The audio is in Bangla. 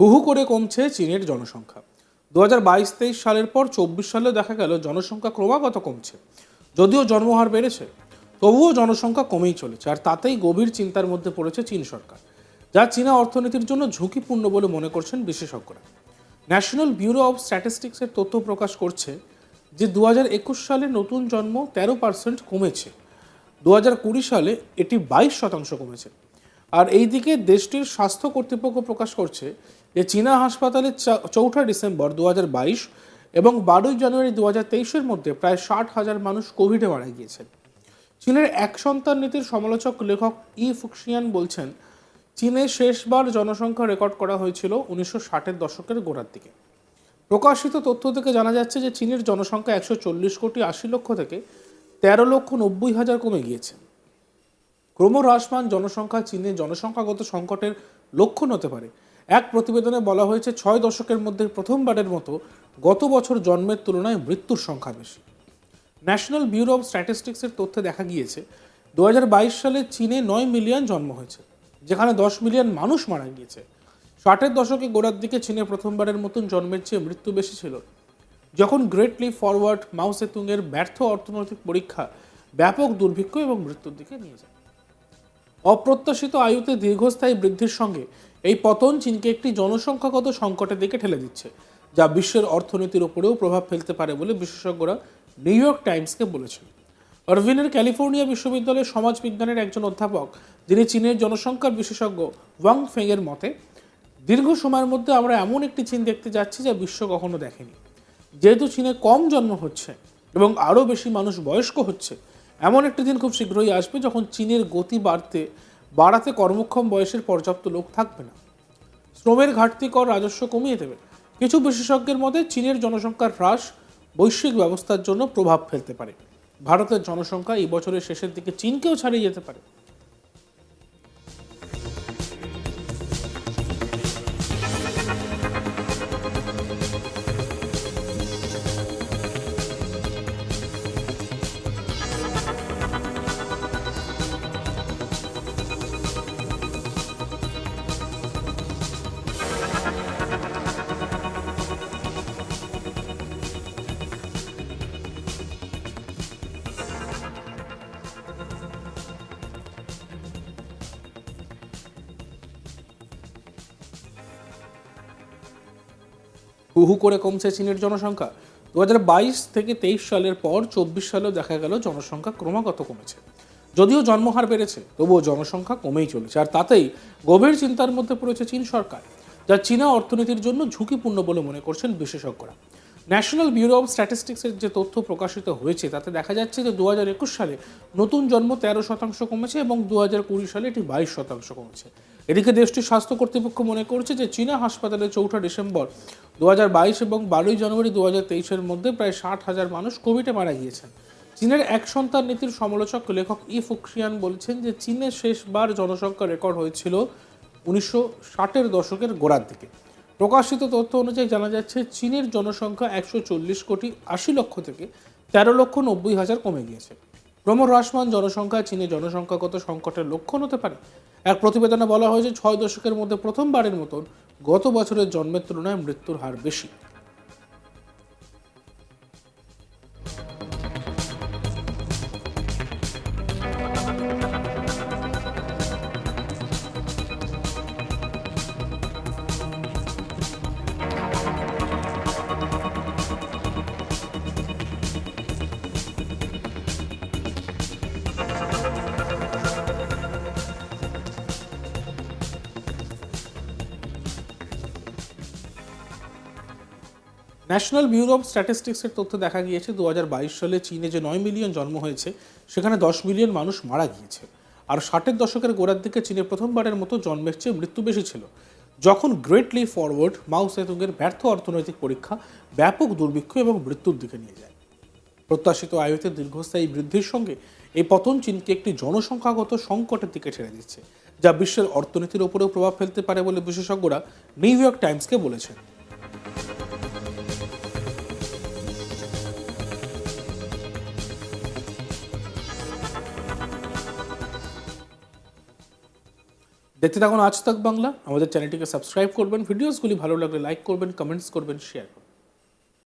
হুহু করে কমছে চীনের জনসংখ্যা। দু হাজার বাইশ তেইশ সালের পর চব্বিশ সালেও দেখা গেল জনসংখ্যা ক্রমাগত কমছে। যদিও জন্মহার বেড়েছে, তবুও জনসংখ্যা কমেই চলেছে, আর তাতেই গভীর চিন্তার মধ্যে পড়েছে চীন সরকার, যা চীনা অর্থনীতির জন্য ঝুঁকিপূর্ণ বলে মনে করছেন বিশেষজ্ঞরা। ন্যাশনাল ব্যুরো অব স্ট্যাটিস্টিক্সের তথ্য প্রকাশ করছে যে দু একুশ সালে নতুন জন্ম তেরো পার্সেন্ট কমেছে দু কুড়ি সালে এটি বাইশ শতাংশ কমেছে। আর এইদিকে দেশটির স্বাস্থ্য কর্তৃপক্ষ প্রকাশ করছে যে চীনা হাসপাতালে চৌঠা ডিসেম্বর দুহাজার বাইশ এবং বারোই জানুয়ারি দু হাজার তেইশের মধ্যে প্রায় ষাট হাজার মানুষ কোভিডে মারা গিয়েছেন। চীনের এক সন্তান নীতির সমালোচক লেখক ই ফুক্সিয়ান বলছেন, চীনে শেষবার জনসংখ্যা রেকর্ড করা হয়েছিল উনিশশো ষাটের দশকের গোড়ার দিকে। প্রকাশিত তথ্য থেকে জানা যাচ্ছে যে চীনের জনসংখ্যা একশো চল্লিশ কোটি আশি লক্ষ থেকে তেরো লক্ষ নব্বই হাজার কমে গিয়েছে। ক্রমহ্রাসমান জনসংখ্যা চীনের জনসংখ্যাগত সংকটের লক্ষণ হতে পারে। এক প্রতিবেদনে বলা হয়েছে, ছয় দশকের মধ্যে প্রথমবারের মতো গত বছর জন্মের তুলনায় মৃত্যুর সংখ্যা বেশি। ন্যাশনাল ব্যুরো অফ স্ট্যাটিস্টিক্সের তথ্যে দেখা গিয়েছে দু সালে চীনে নয় মিলিয়ন জন্ম হয়েছে, যেখানে দশ মিলিয়ন মানুষ মারা গিয়েছে। ষাটের দশকে গোড়ার দিকে চীনে প্রথমবারের মতন জন্মের চেয়ে মৃত্যু বেশি ছিল। যখন গ্রেটলি ফরওয়ার্ড মাও সেতুংয়ের ব্যর্থ অর্থনৈতিক পরীক্ষা ব্যাপক দুর্ভিক্ষ এবং মৃত্যুর দিকে নিয়ে যায়। অপ্রত্যাশিত আয়ুতে দীর্ঘস্থায়ী বৃদ্ধির সঙ্গে এই পতন চীনকে একটি জনসংখ্যাগত সংকটের দিকে ঠেলে দিচ্ছে, যা বিশ্বের অর্থনীতির উপরেও প্রভাব ফেলতে পারে বলে বিশেষজ্ঞরা নিউ ইয়র্ক টাইমসকে বলেছেন। আরভিনের ক্যালিফোর্নিয়া বিশ্ববিদ্যালয়ের সমাজবিজ্ঞানের একজন অধ্যাপক, যিনি চীনের জনসংখ্যার বিশেষজ্ঞ ওয়াং ফেংয়ের মতে, দীর্ঘ সময়ের মধ্যে আমরা এমন একটি চীন দেখতে যাচ্ছি যা বিশ্ব কখনো দেখেনি। যেহেতু চীনে কম জন্ম হচ্ছে এবং আরও বেশি মানুষ বয়স্ক হচ্ছে, এমন একটি দিন খুব শীঘ্রই আসবে যখন চীনের গতি বাড়তে বাড়াতে কর্মক্ষম বয়সের পর্যাপ্ত লোক থাকবে না। শ্রমের ঘাটতি কর রাজস্ব কমিয়ে দেবে। কিছু বিশেষজ্ঞের মতে, চীনের জনসংখ্যার হ্রাস বৈশ্বিক ব্যবস্থার জন্য প্রভাব ফেলতে পারে। ভারতের জনসংখ্যা এই বছরের শেষের দিকে চীনকেও ছাড়িয়ে যেতে পারে। হুহু করে কমছে চীনের জনসংখ্যা। দু থেকে তেইশ সালের পর চব্বিশ সালেও দেখা গেল জনসংখ্যা ক্রমাগত কমেছে। যদিও জন্মহার বেড়েছে, তবুও জনসংখ্যা কমেই চলেছে। আর তাতেই গভীর চিন্তার মধ্যে পড়েছে চীন সরকার, যা চীনা অর্থনীতির জন্য ঝুঁকিপূর্ণ বলে মনে করছেন বিশেষজ্ঞরা। ন্যাশনাল ব্যুরো অফ স্ট্যাটিস্টিক্সের যে তথ্য প্রকাশিত হয়েছে, তাতে দেখা যাচ্ছে যে দু হাজার একুশ সালে নতুন জন্ম তেরো শতাংশ কমেছে এবং দু হাজার কুড়ি সালে এটি বাইশ শতাংশ কমেছে। এদিকে দেশটির স্বাস্থ্য কর্তৃপক্ষ মনে করছে যে চীনা হাসপাতালে চৌঠা ডিসেম্বর দু হাজার বাইশ এবং বারোই জানুয়ারি দু তেইশের মধ্যে প্রায় ষাট হাজার মানুষ কোভিডে মারা গিয়েছেন। চীনের এক সন্তান নীতির সমালোচক লেখক ই ফুক্সিয়ান বলছেন যে চীনে শেষবার জনসংখ্যা রেকর্ড হয়েছিল উনিশশো ষাটের দশকের গোড়ার দিকে। প্রকাশিত তথ্য অনুযায়ী জানা যাচ্ছে, চীনের জনসংখ্যা একশো চল্লিশ কোটি আশি লক্ষ থেকে তেরো লক্ষ নব্বই হাজার কমে গিয়েছে। ক্রমহ্রাসমান জনসংখ্যা চীনে জনসংখ্যাগত সংকটের লক্ষণ হতে পারে। এক প্রতিবেদনে বলা হয়েছে, ছয় দশকের মধ্যে প্রথমবারের মতন গত বছরের জন্মের তুলনায় মৃত্যুর হার বেশি। ন্যাশনাল ব্যুরো অফ স্ট্যাটিস্টিক্সের তথ্য দেখা গিয়েছে দু হাজার বাইশ সালে চীনে যে নয় মিলিয়ন জন্ম হয়েছে, সেখানে দশ মিলিয়ন মানুষ মারা গিয়েছে। আর ষাটের দশকের গোড়ার দিকে চীনে প্রথমবারের মতো জন্মের চেয়ে মৃত্যু বেশি ছিল। যখন গ্রেটলি ফরওয়ার্ড মাও সেতুংয়ের ব্যর্থ অর্থনৈতিক পরীক্ষা ব্যাপক দুর্ভিক্ষ এবং মৃত্যুর দিকে নিয়ে যায়। প্রত্যাশিত আয়ুতে দীর্ঘস্থায়ী বৃদ্ধির সঙ্গে এই পতন চীনকে একটি জনসংখ্যাগত সংকটের দিকে ঠেলে দিচ্ছে, যা বিশ্বের অর্থনীতির ওপরেও প্রভাব ফেলতে পারে বলে বিশেষজ্ঞরা নিউ ইয়র্ক টাইমসকে বলেছেন। দেখতে থাকুন আজ তাক বাংলা। আমাদের চ্যানেলটিকে সাবস্ক্রাইব করবেন। ভিডিওসগুলি ভালো লাগলে লাইক করবেন কমেন্টস করবেন শেয়ার করবেন।